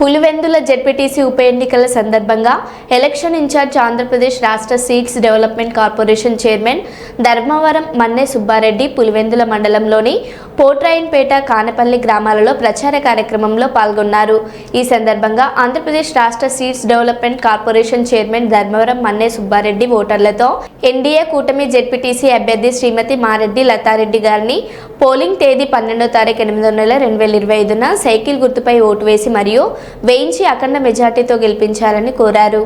Pulivendula ZPTC ఉప ఎన్నికల సందర్భంగా ఎలక్షన్ ఇన్ఛార్జ్ ఆంధ్రప్రదేశ్ రాష్ట్ర seeds development corporation chairman Dharmavaram Manne Subba Reddy Pulivendula మండలంలోని పోట్రాయన్పేట కానపల్లి గ్రామాలలో ప్రచార కార్యక్రమంలో పాల్గొన్నారు. ఈ సందర్భంగా ఆంధ్రప్రదేశ్ రాష్ట్ర seeds development corporation chairman Dharmavaram Manne Subba Reddy ఓటర్లతో NDA కూటమి జెడ్పీటీసీ అభ్యర్థి శ్రీమతి మారెడ్డి లతారెడ్డి గారిని పోలింగ్ తేదీ పన్నెండో తారీఖు ఎనిమిదో నెల రెండు వేల ఇరవై ఐదున సైకిల్ గుర్తుపై ఓటు వేసి మరియు వేయించి అఖండ మెజార్టీతో గెలిపించాలని కోరారు.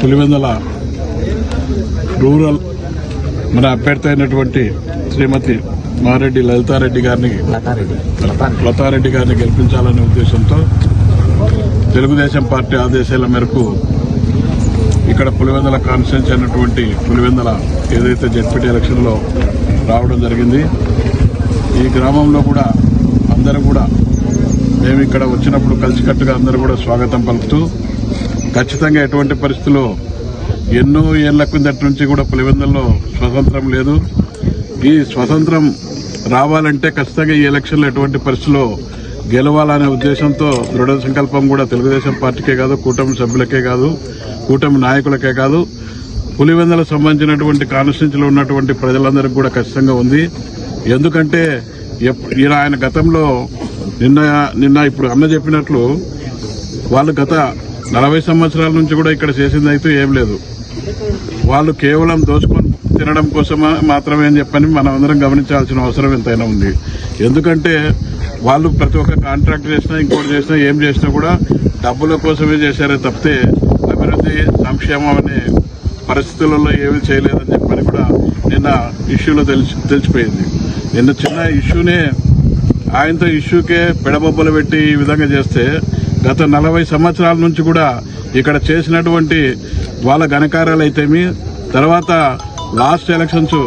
పులివెందుల రూరల్ మన అభ్యర్థి అయినటువంటి శ్రీమతి మారెడ్డి లలితారెడ్డి గారిని లతారెడ్డి. లతారెడ్డి గారిని గెలిపించాలనే ఉద్దేశంతో తెలుగుదేశం పార్టీ ఆదేశాల మేరకు ఇక్కడ పులివెందుల కాన్స్టిట్యూన్సీ అయినటువంటి పులివెందుల ఏదైతే జెడ్పీటీ ఎలక్షన్లో రావడం జరిగింది. ఈ గ్రామంలో కూడా అందరూ కూడా మేము ఇక్కడ వచ్చినప్పుడు కలిసికట్టుగా అందరూ కూడా స్వాగతం పలుకుతూ ఖచ్చితంగా ఎటువంటి పరిస్థితుల్లో ఎన్నో ఏళ్ళ కిందటి నుంచి కూడా పులివెందుల్లో స్వతంత్రం లేదు. ఈ స్వతంత్రం రావాలంటే ఖచ్చితంగా ఈ ఎలక్షన్లో ఎటువంటి పరిస్థితుల్లో గెలవాలనే ఉద్దేశంతో దృఢ సంకల్పం కూడా తెలుగుదేశం పార్టీకే కాదు కూటమి సభ్యులకే కాదు కూటమి నాయకులకే కాదు. పులివెందలకు సంబంధించినటువంటి కాన్స్టిట్యూన్సీలో ఉన్నటువంటి ప్రజలందరికీ కూడా ఖచ్చితంగా ఉంది. ఎందుకంటే ఎప్- ఈయన ఆయన గతంలో నిన్న నిన్న ఇప్పుడు అన్న చెప్పినట్లు వాళ్ళు గత నలభై సంవత్సరాల నుంచి కూడా ఇక్కడ చేసింది అయితే ఏం లేదు. వాళ్ళు కేవలం దోచుకొని తినడం కోసమే మాత్రమే అని చెప్పని మనం అందరం గమనించాల్సిన అవసరం ఎంతైనా ఉంది. ఎందుకంటే వాళ్ళు ప్రతి ఒక్క కాంట్రాక్ట్ చేసినా ఇంకోటి చేసినా ఏం చేసినా కూడా డబ్బుల కోసమే చేశారే తప్పితే అభివృద్ధి సంక్షేమం అనే పరిస్థితులలో ఏమీ చేయలేదని చెప్పని కూడా నిన్న ఇష్యూలో తెలిసి తెలిసిపోయింది. నిన్న చిన్న ఇష్యూనే ఆయనతో ఇష్యూకే పెడబొబ్బలు పెట్టి ఈ విధంగా చేస్తే గత నలభై సంవత్సరాల నుంచి కూడా ఇక్కడ చేసినటువంటి వాళ్ళ ఘనకార్యాలు అయితేమి తర్వాత లాస్ట్ ఎలక్షన్స్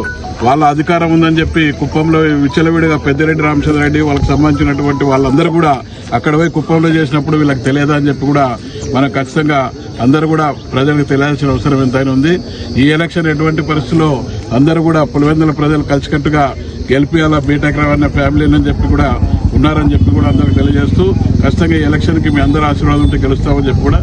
వాళ్ళ అధికారం ఉందని చెప్పి కుప్పంలో విచ్చలవిడిగా పెద్దిరెడ్డి రామచంద్రరెడ్డి వాళ్ళకి సంబంధించినటువంటి వాళ్ళందరూ కూడా అక్కడ పోయి కుప్పంలో చేసినప్పుడు వీళ్ళకి తెలియదా అని చెప్పి కూడా మనం ఖచ్చితంగా అందరూ కూడా ప్రజలకు తెలియాల్సిన అవసరం ఎంతైనా ఉంది. ఈ ఎలక్షన్ ఎటువంటి పరిస్థితుల్లో అందరూ కూడా పులివెందుల ప్రజలు కలిసికట్టుగా గెలిపియాల బీటెక్ అనే ఫ్యామిలీని అని చెప్పి కూడా ఉన్నారని చెప్పి కూడా అందరికి తెలియజేస్తూ ఖచ్చితంగా ఈ ఎలక్షన్కి మీ అందరూ ఆశీర్వాదం ఉంటే గెలుస్తామని చెప్పి కూడా